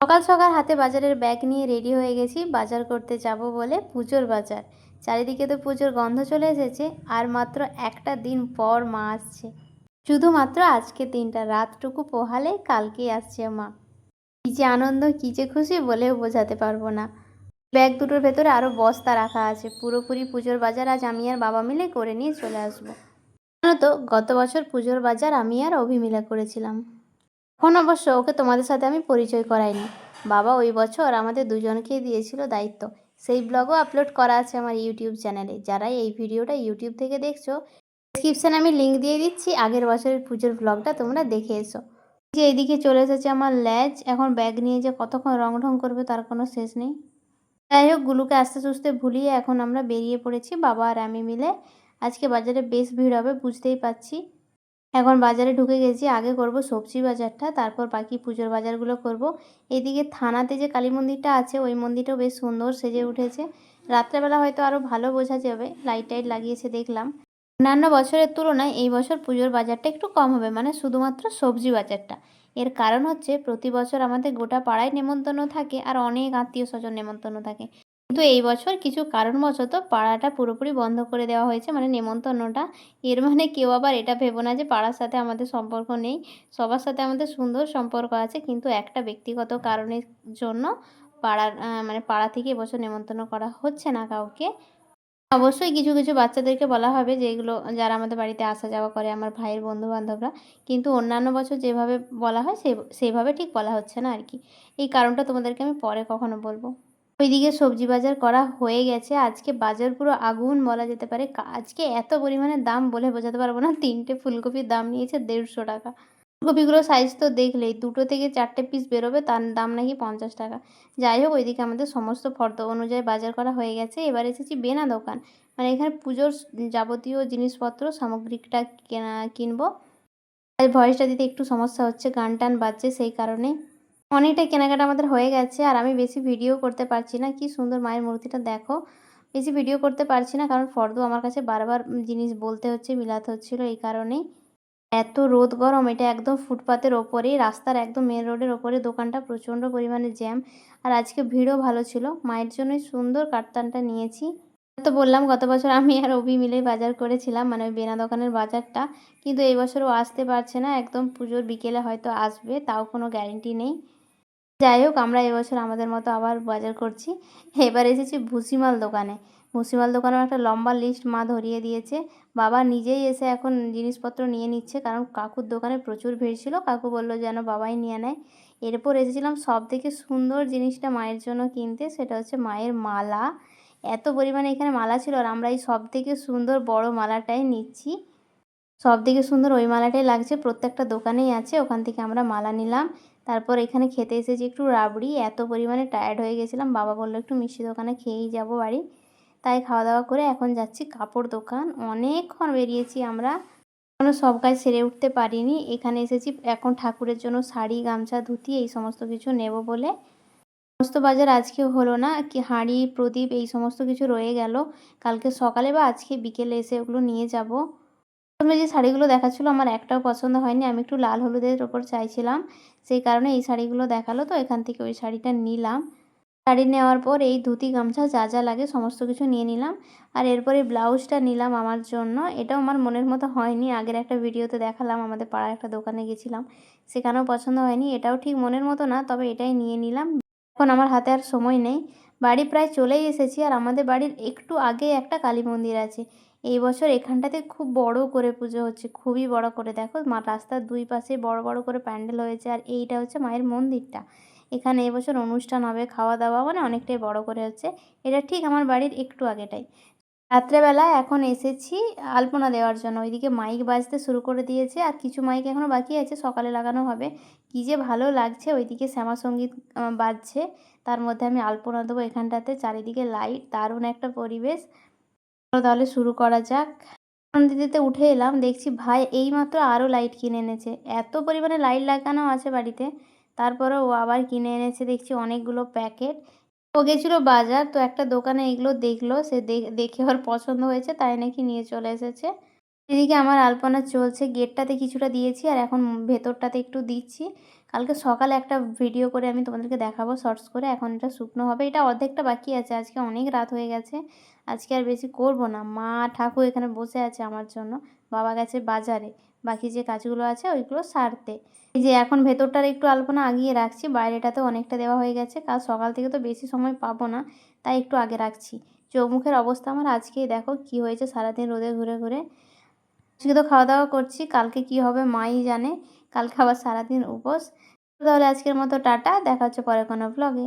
সকাল সকাল হাতে বাজারের ব্যাগ নিয়ে রেডি হয়ে গেছি, বাজার করতে যাব বলে পুজোর বাজার। চারিদিকে তো পুজোর গন্ধ চলে এসেছে, আর মাত্র একটা দিন পর মা আসছে। শুধুমাত্র আজকে দিনটা, রাতটুকু পোহালে কালকেই আসছে মা। কী যে আনন্দ, কী যে খুশি বলেও বোঝাতে পারব না। ব্যাগ দুটোর ভেতরে আরও বস্তা রাখা আছে, পুরোপুরি পুজোর বাজার আজ আমি আর বাবা মিলে করে নিয়ে চলে আসব। জানো তো, গত বছর পুজোর বাজার আমি আর অভি মিলে করেছিলাম। এখন অবশ্য ওকে তোমাদের সাথে আমি পরিচয় করাইনি। বাবা ওই বছর আমাদের দুজনকেই দিয়েছিল দায়িত্ব। সেই ব্লগও আপলোড করা আছে আমার ইউটিউব চ্যানেলে। যারা এই ভিডিওটা ইউটিউব থেকে দেখছ ডিসক্রিপশানে আমি লিঙ্ক দিয়ে দিচ্ছি। আগের বছরের পুজোর ব্লগটা তোমরা দেখে এসো। যে এইদিকে চলে এসেছে আমার ল্যাজ। এখন ব্যাগ নিয়ে যে কতক্ষণ রং ঢং করবে তার কোনো শেষ নেই। যাই হোক, গুলুকে আস্তে সুস্তে ভুলিয়ে এখন আমরা বেরিয়ে পড়েছি, বাবা আর আমি মিলে। আজকে বাজারে বেশ ভিড় হবে, বুঝতেই পারছি। এখন বাজারে ঢুকে গেছি, আগে করব সবজি বাজারটা, তারপর বাকি পুজোর বাজারগুলো করব। এদিকে থানাতে যে কালী মন্দিরটা আছে, ওই মন্দিরটাও বেশ সুন্দর সেজে উঠেছে। রাত্রেবেলা হয়তো আরও ভালো বোঝা যাবে, লাইট টাইট লাগিয়েছে দেখলাম। অন্যান্য বছরের তুলনায় এই বছর পুজোর বাজারটা একটু কম হবে মানে শুধুমাত্র সবজি বাজারটা। এর কারণ হচ্ছে, প্রতি বছর আমাদের গোটা পাড়ায় নেমন্তন্ন থাকে আর অনেক আত্মীয় স্বজন নেমন্তন্ন থাকে। কিন্তু এই বছর কিছু কারণবশত পাড়াটা পুরোপুরি বন্ধ করে দেওয়া হয়েছে মানে নেমন্তন্নটা। এর মানে কেউ আবার এটা ভেবো না যে পাড়ার সাথে আমাদের সম্পর্ক নেই। সবার সাথে আমাদের সুন্দর সম্পর্ক আছে, কিন্তু একটা ব্যক্তিগত কারণের জন্য পাড়ার মানে পাড়া থেকে এবছর নেমন্তন্ন করা হচ্ছে না কাউকে। অবশ্যই কিছু কিছু বাচ্চাদেরকে বলা হবে যেগুলো যারা আমাদের বাড়িতে আসা যাওয়া করে, আমার ভাইয়ের বন্ধু বান্ধবরা কিন্তু অন্যান্য বছর যেভাবে বলা হয় সেই সেইভাবে ঠিক বলা হচ্ছে না আর কি। এই কারণটা তোমাদেরকে আমি পরে কখনো বলব। ওইদিকে সবজি বাজার করা হয়ে গেছে। আজকে বাজার পুরো আগুন বলা যেতে পারে। আজকে এত পরিমাণে দাম বলে বোঝাতে পারব না। তিনটে ফুলকপির দাম নিয়েছে দেড়শো টাকা। ফুলকপিগুলো সাইজ তো দেখলেই, দুটো থেকে চারটে পিস বেরোবে, তার দাম নাকি পঞ্চাশ টাকা। যাই হোক, ওইদিকে আমাদের সমস্ত ফর্দ অনুযায়ী বাজার করা হয়ে গেছে। এবার এসেছি বেনা দোকান। মানে এখানে পুজোর যাবতীয় জিনিসপত্র, সামগ্রিকটা কেনা, কিনবো। ভয়েসটা দিতে একটু সমস্যা হচ্ছে গান টান বাজছে সেই কারণে। অনেকটাই কেনাকাটা আমাদের হয়ে গেছে। আর আমি বেশি ভিডিও করতে পারছি না। কি সুন্দর মায়ের মূর্তিটা, দেখো। বেশি ভিডিও করতে পারছি না, কারণ ফর্দ আমার কাছে বারবার জিনিস বলতে হচ্ছে, মিলাতে হচ্ছিল এই কারণেই। এত রোদ গরম, এটা একদম ফুটপাতের ওপরেই, রাস্তার একদম মেন রোডের ওপরে, দোকানটা প্রচণ্ড পরিমাণে জ্যাম আর আজকে ভিড়ও ভালো ছিল, মায়ের জন্যই সুন্দর কাটতানটা নিয়েছি। তো বললাম, গত বছর আমি আর অভি মিলে বাজার করেছিলাম মানে ওই বেনা দোকানের বাজারটা। কিন্তু এই বছর ও আসতে পারছে না, একদম পুজোর বিকেলে হয়তো আসবে, তাও কোনো গ্যারেন্টি নেই। যাই হোক, আমরা এবছর আমাদের মতো আবার বাজার করছি। এবার এসেছি ভুসিমাল দোকানে। ভুসিমাল দোকানেও একটা লম্বা লিস্ট মা ধরিয়ে দিয়েছে। বাবা নিজেই এসে এখন জিনিসপত্র নিয়ে নিচ্ছে, কারণ কাকুর দোকানে প্রচুর ভিড় ছিল। কাকু বলল যেন বাবাই নিয়ে নেয়। এরপর এসেছিলাম সব থেকে সুন্দর জিনিসটা মায়ের জন্য কিনতে, সেটা হচ্ছে মায়ের মালা। এত পরিমাণে এখানে মালা ছিল আর আমরা এই সব থেকে সুন্দর বড় মালাটাই নিচ্ছি। সব থেকে সুন্দর ওই মালাটাই লাগছে, প্রত্যেকটা দোকানেই আছে, ওখান থেকে আমরা মালা নিলাম। তারপর এখানে খেতে এসেছি একটু রাবড়ি, এত পরিমাণে টায়ার্ড হয়ে গেছিলাম। বাবা বলল, একটু মিষ্টি দোকানে খেয়েই যাব বাড়ি। তাই খাওয়া দাওয়া করে এখন যাচ্ছি কাপড় দোকান। অনেকক্ষণ বেরিয়েছি আমরা। এখনও সব কাজ সেরে উঠতে পারিনি। এখানে এসেছি এখন ঠাকুরের জন্য শাড়ি, গামছা, ধুতি এই সমস্ত কিছু নেব বলে। সমস্ত বাজার আজকে হলো না। কি হাঁড়ি, প্রদীপ এই সমস্ত কিছু রয়ে গেল। কালকে সকালে বা আজকে বিকেলে এসে ওগুলো নিয়ে যাব। প্রথমে যে শাড়িগুলো দেখাচ্ছিলো আমার একটাও পছন্দ হয়নি, আমি একটু লাল হলুদের ওপর চাইছিলাম। সেই কারণে এই শাড়িগুলো দেখাল, তো এখান থেকে ওই শাড়িটা নিলাম। শাড়ি নেওয়ার পর এই ধুতি, গামছা যা যা লাগে সমস্ত কিছু নিয়ে নিলাম। আর এরপরে ব্লাউজটা নিলাম আমার জন্য। এটাও আমার মনের মতো হয়নি, আগের একটা ভিডিওতে দেখালাম, আমাদের পাড়ার একটা দোকানে গেছিলাম। সেখানেও পছন্দ হয়নি, এটাও ঠিক মনের মতো না, তবে এটাই নিয়ে নিলাম। এখন আমার হাতে আর সময় নেই। বাড়ি প্রায় চলেই এসেছি, আর আমাদের বাড়ির একটু আগে একটা কালী মন্দির আছে। এই বছর এখানটাতে খুব বড় করে পুজো হচ্ছে, খুবই বড় করে। দেখো, মা, রাস্তার দুই পাশে বড় বড় করে প্যান্ডেল হয়েছে আর এইটা হচ্ছে মায়ের মন্দিরটা। এখানে এবছর অনুষ্ঠান হবে খাওয়া দাওয়া মানে অনেকটাই বড় করে হচ্ছে। এটা ঠিক আমার বাড়ির একটু আগেটাই। রাত্রেবেলা এখন এসেছি আলপনা দেওয়ার জন্য। ওইদিকে মাইক বাজতে শুরু করে দিয়েছে আর কিছু মাইক এখনও বাকি আছে, সকালে লাগানো হবে। কী যে ভালো লাগছে, ওইদিকে শ্যামা সংগীত বাজছে। তার মধ্যে আমি আলপনা দেবো এখানটাতে, চারিদিকে লাইট, দারুণ একটা পরিবেশ। চলো তাহলে শুরু করা যাক। দিদিতে দিতে উঠে এলাম, দেখছি ভাই এইমাত্র আরও লাইট কিনে এনেছে। এত পরিমাণে লাইট লাগানো আছে বাড়িতে। তারপরে ও আবার কিনে এনেছে, দেখছি অনেকগুলো প্যাকেট ও গেছিল বাজার, তো একটা দোকানে এগুলো দেখল, সে দেখে ওর পছন্দ হয়েছে, তাই নাকি নিয়ে চলে এসেছে। এদিকে আমার আলপনা চলছে, গেটটাতে কিছুটা দিয়েছি আর এখন ভেতরটাতে একটু দিচ্ছি। কালকে সকালে একটা ভিডিও করে আমি তোমাদেরকে দেখাবো শর্টস করে। এখন এটা শুকনো হবে। এটা অর্ধেকটা বাকি আছে, আজকে অনেক রাত হয়ে গেছে। আজকে আর বেশি করব না। মা ঠাকুর এখানে বসে আছে আমার জন্য, বাবা গেছে বাজারে। বাকি যে কাজগুলো আছে ওইগুলো সারতে। এই যে এখন ভেতরটার একটু আলপনা আগিয়ে রাখছি বাইরেটাতে অনেকটা দেওয়া হয়ে গেছে। কাল সকাল থেকে তো বেশি সময় পাবো না, তাই একটু আগে রাখছি। চোখ মুখের অবস্থা আমার আজকেই দেখো, কি হয়েছে সারাদিন রোদে ঘুরে ঘুরে। আজকে তো খাওয়া দাওয়া করছি, কালকে কি হবে মাই জানে, কালকে আবার সারাদিন উপোস। তাহলে আজকের মতো টাটা, দেখা হচ্ছে পরে কোনো ব্লগে